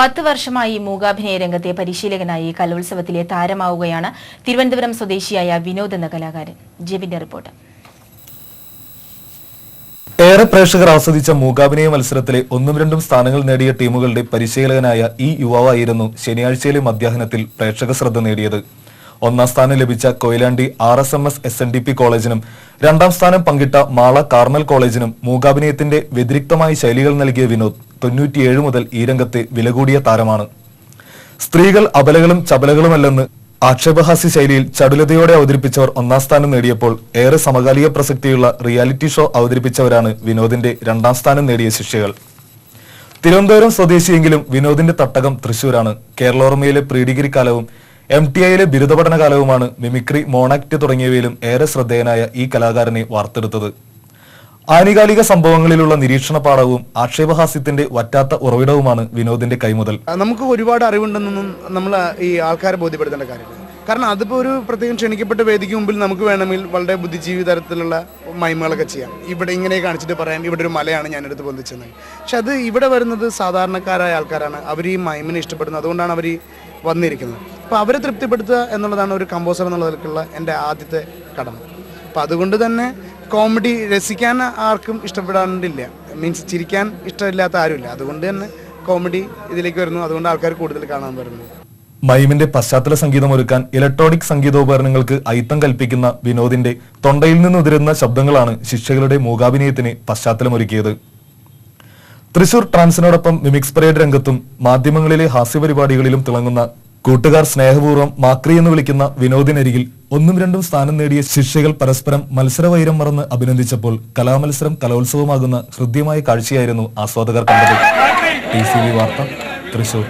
പത്ത് വർഷമായി മൂകാഭിനയ രംഗത്തെ പരിശീലകനായി കലോത്സവത്തിലെ താരമാവുകയാണ് തിരുവനന്തപുരം സ്വദേശിയായ വിനോദ് എന്ന കലാകാരൻ. ജെബിന്റെ റിപ്പോർട്ട്. ഏറെ പ്രേക്ഷകർ ആസ്വദിച്ച മൂകാഭിനയ മത്സരത്തിലെ ഒന്നും രണ്ടും സ്ഥാനങ്ങൾ നേടിയ ടീമുകളുടെ പരിശീലകനായ ഈ യുവാവായിരുന്നു ശനിയാഴ്ചയിലെ മധ്യാഹ്നത്തിൽ പ്രേക്ഷക ശ്രദ്ധ നേടിയത്. ഒന്നാം സ്ഥാനം ലഭിച്ച Koyilandy R S M S S N D P കോളേജിനും രണ്ടാം സ്ഥാനം പങ്കിട്ട മാള കാർമൽ കോളേജിനും മൂകാഭിനയത്തിന്റെ വ്യതിരിക്തമായ ശൈലികൾ നൽകിയ വിനോദ് തൊണ്ണൂറ്റിയേഴ് മുതൽ ഈ രംഗത്തെ വില കൂടിയ താരമാണ്. സ്ത്രീകൾ അബലകളും ചപലകളുമല്ലെന്ന് ആക്ഷേപഹാസ്യ ശൈലിയിൽ ചടുലതയോടെ അവതരിപ്പിച്ചവർ ഒന്നാം സ്ഥാനം നേടിയപ്പോൾ ഏറെ സമകാലിക പ്രസക്തിയുള്ള റിയാലിറ്റി ഷോ അവതരിപ്പിച്ചവരാണ് വിനോദിന്റെ രണ്ടാം സ്ഥാനം നേടിയ ശിഷ്യകൾ. തിരുവനന്തപുരം സ്വദേശിയെങ്കിലും വിനോദിന്റെ തട്ടകം തൃശൂരാണ് കേരളോർമയിലെ പ്രീഡിഗ്രി കാലവും എം ടി ഐയിലെ ബിരുദ പഠന കാലവുമാണ് മിമിക്രി മോണാക്ട് തുടങ്ങിയവയിലും ഏറെ ശ്രദ്ധേയനായ ഈ കലാകാരനെ വാർത്തെടുത്തത്. ആനുകാലിക സംഭവങ്ങളിലുള്ള നിരീക്ഷണ പാഠവും ആക്ഷേപഹാസ്യത്തിന്റെ വറ്റാത്ത ഉറവിടവുമാണ് വിനോദിന്റെ കൈമുതൽ. നമുക്ക് ഒരുപാട് അറിവുണ്ടെന്നൊന്നും നമ്മൾ ഈ ആൾക്കാരെ ബോധ്യപ്പെടുത്തേണ്ട കാര്യമില്ല. കാരണം അതിപ്പോ ഒരു പ്രത്യേകം ക്ഷണിക്കപ്പെട്ട വേദിക്ക് മുമ്പിൽ നമുക്ക് വേണമെങ്കിൽ വളരെ ബുദ്ധിജീവി തരത്തിലുള്ള മൈമകളൊക്കെ ചെയ്യാം. ഇവിടെ ഇങ്ങനെ കാണിച്ചിട്ട് പറയാം ഇവിടെ ഒരു മലയാണ് ഞാനെടുത്ത് പൊന്തിച്ചത് പക്ഷെ അത് ഇവിടെ വരുന്നത് സാധാരണക്കാരായ ആൾക്കാരാണ്. അവർ ഈ മൈമിനെ ഇഷ്ടപ്പെടുന്നത്. അതുകൊണ്ടാണ് അവർ വന്നിരിക്കുന്നത്. അപ്പോൾ അവരെ തൃപ്തിപ്പെടുത്തുക എന്നുള്ളതാണ് ഒരു കമ്പോസർ എന്നുള്ളതിലേക്കുള്ള എന്റെ ആദ്യത്തെ കടമ. അപ്പോൾ അതുകൊണ്ട് തന്നെ കോമഡി രസിക്കാൻ ആർക്കും ഇഷ്ടപ്പെടാണ്ടില്ല. മീൻസ് ചിരിക്കാൻ ഇഷ്ടമില്ലാത്ത ആരുമില്ല. അതുകൊണ്ട് തന്നെ കോമഡി ഇതിലേക്ക് വരുന്നു. അതുകൊണ്ട് ആൾക്കാർ കൂടുതൽ കാണാൻ വരുന്നു. മൈമിന്റെ പശ്ചാത്തല സംഗീതം ഒരുക്കാൻ ഇലക്ട്രോണിക് സംഗീതോപകരണങ്ങൾക്ക് അയിത്തം കൽപ്പിക്കുന്ന വിനോദിന്റെ തൊണ്ടയിൽ നിന്ന് ഉതിരുന്ന ശബ്ദങ്ങളാണ് ശിക്ഷകളുടെ മൂകാഭിനയത്തിന് പശ്ചാത്തലമൊരുക്കിയത്. തൃശൂർ ട്രാൻസിനോടൊപ്പം മിമിക്സ് പരേഡ് രംഗത്തും മാധ്യമങ്ങളിലെ ഹാസ്യപരിപാടികളിലും തിളങ്ങുന്ന കൂട്ടുകാർ സ്നേഹപൂർവം മാക്രി എന്ന് വിളിക്കുന്ന വിനോദിനരികിൽ ഒന്നും രണ്ടും സ്ഥാനം നേടിയ ശിഷ്യകൾ പരസ്പരം മത്സരവൈരം മറന്ന് അഭിനന്ദിച്ചപ്പോൾ കലാമത്സരം കലോത്സവമാകുന്ന ഹൃദ്യമായ കാഴ്ചയായിരുന്നു ആസ്വാദകർ കണ്ടത്. ടി സി വി വാർത്ത തൃശൂർ.